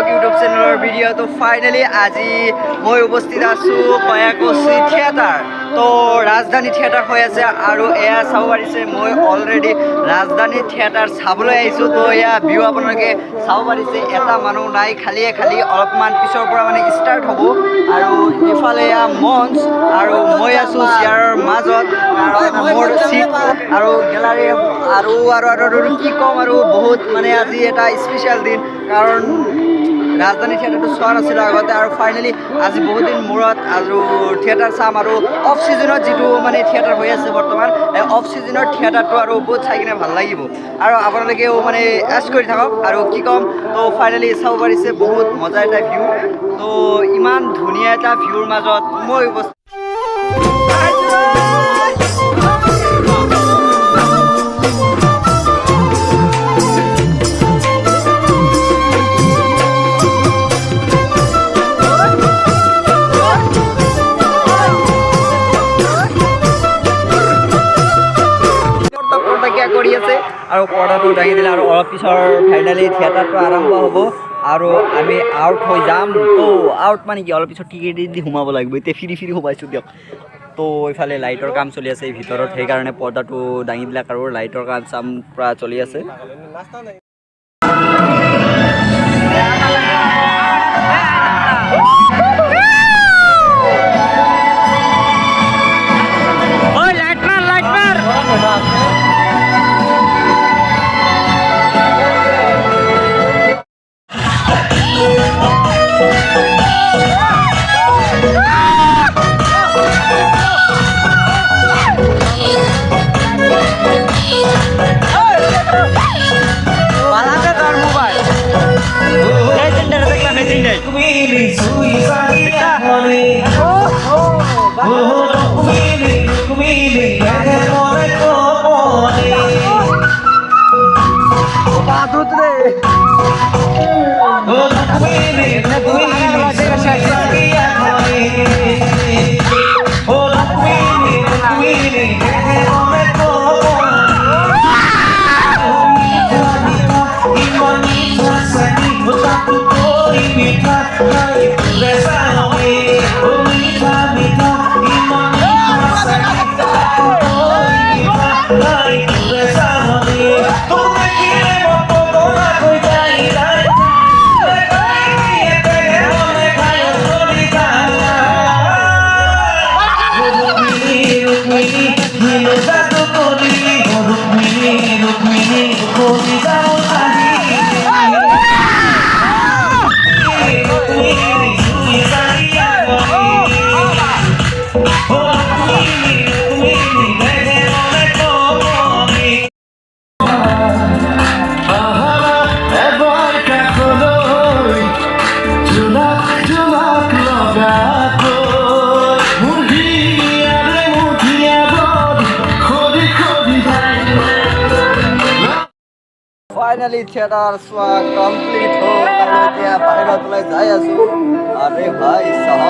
Blog, YouTube চেনেলৰ video' তো finally আজি মই উপস্থিত আছোঁ কয়াকুছি থিয়েটাৰ তো ৰাজধানী থিয়েটাৰ হৈ আছে আৰু এয়া চাব পাৰিছে, মই অলৰেডি ৰাজধানী থিয়েটাৰ চাবলৈ আহিছোঁ। তো এয়া ভিউ আপোনালোকে চাব পাৰিছে, এটা মানুহ নাই, খালিয়ে খালি অলপমান পিছৰ পৰা মানে ষ্টাৰ্ট হ'ব। আৰু ইফালে এয়া মঞ্চ আৰু মই আছোঁ চেয়াৰৰ মাজত, কাৰণ মোৰ চিট আৰু গেলাৰী আৰু আৰু আৰু কি ক'ম আৰু, বহুত মানে আজি এটা স্পেচিয়েল দিন, কাৰণ ৰাজধানী থিয়েটাৰটো চোৱা নাছিলোঁ আগতে আৰু ফাইনেলি আজি বহুত দিন মূৰত আৰু থিয়েটাৰ চাম আৰু অফ ছিজনত যিটো মানে থিয়েটাৰ হৈ আছে বৰ্তমান অফ ছিজনৰ থিয়েটাৰটো আৰু বহুত চাই কিনে ভালো লাগিব। আৰু আপোনালোকেও মানে এছ কৰি থাকক আৰু কি ক'ম, তো ফাইনেলি চাব পাৰিছে বহুত মজা এটা ভিউ তো ইমান ধুনীয়া এটা ভিউৰ মাজত মই কৰি আছে আৰু পৰ্দাটো দাঙি দিলে আৰু অলপ পিছৰ ফাইনেলি থিয়েটাৰটো আৰম্ভ হ'ব। আৰু আমি আউট হৈ যাম। তো আউট মানে কি? অলপ পিছত টিকেট দি সোমাব লাগিব। এতিয়া ফিৰি ফিৰি সোমাইছোঁ দিয়ক। তো এইফালে লাইটৰ কাম চলি আছে ভিতৰত। সেইকাৰণে পৰ্দাটো দাঙি দিলে আৰু লাইটৰ কাম চাম পূৰা চলি আছে। More kopone. বাদুত রে ফাইনেলি থিয়েটার চোৱা কমপ্লিট আৰু এতিয়া বাহিৰত ওলাই যাই আছোঁ আৰে ভাই চাহ